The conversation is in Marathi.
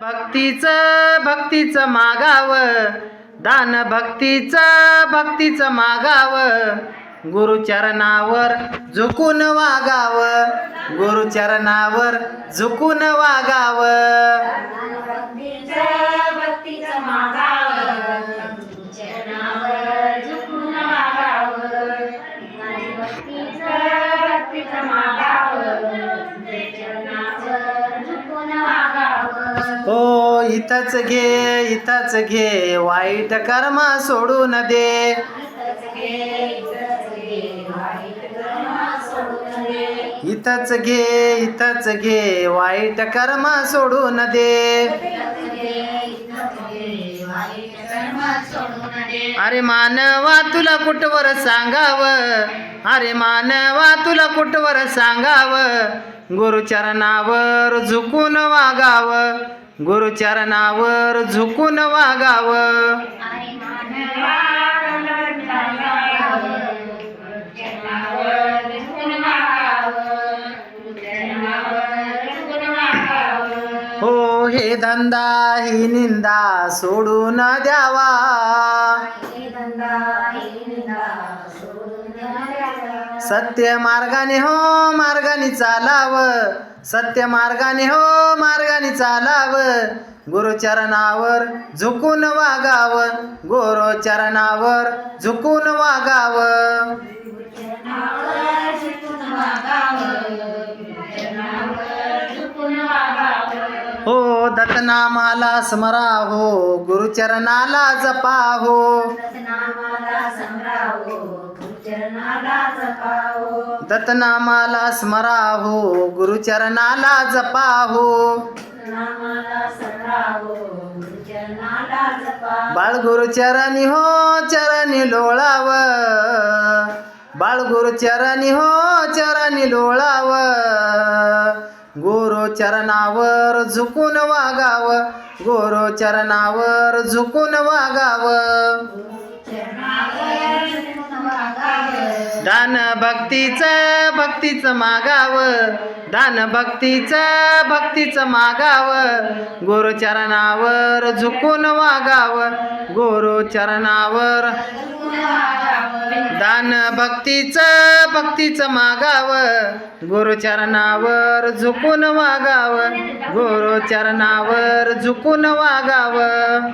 भक्तीचं भक्तीचं मागाव. दान भक्तीचं भक्तीचं मागाव. गुरुचरणावर झुकून वागाव. गुरुचरणावर झुकून वागाव. इथंच घे इथंच घे वाईट कर्म सोडून दे. इथंच घे इथंच घे वाईट कर्म सोडून दे. दे अरे मानवा तुला कुठवर सांगाव? अरे मानवा तुला कुठवर सांगाव? गुरुचरणावर झुकून वागाव. गुरुचरणावर झुकून वागाव. हो हे धंदा ही निंदा सोडून द्यावा हे धंदा हे निंदा सोडून द्यावा. सत्य मार्गाने हो मार्गाने चालाव. सत्य मार्गाने हो मार्गाने चालाव. गुरुचरणावर झुकून वागाव. गुरुचरणावर झुकून वागाव. हो दत्तनामाला स्मरा हो गुरुचरणाला जपा हो दत्तनामाला स्मरा हो गुरुचरणाला जपा हो बाळ गुरुचरणी हो चरणी लोळाव. बाळ गुरुचरणी हो चरणी लोळाव. गुरु चरणावर झुकून वागाव. गुरु चरणावर झुकून वागाव. दान भक्तीचं भक्तीचं मागाव. दान भक्तीचं भक्तीचं मागाव. गुरुचरणावर झुकून वागाव. गुरुचरणावर झुकून दान भक्तीचं भक्तीचं मागाव. गुरुचरणावर झुकून वागाव. गुरुचरणावर झुकून वागावं.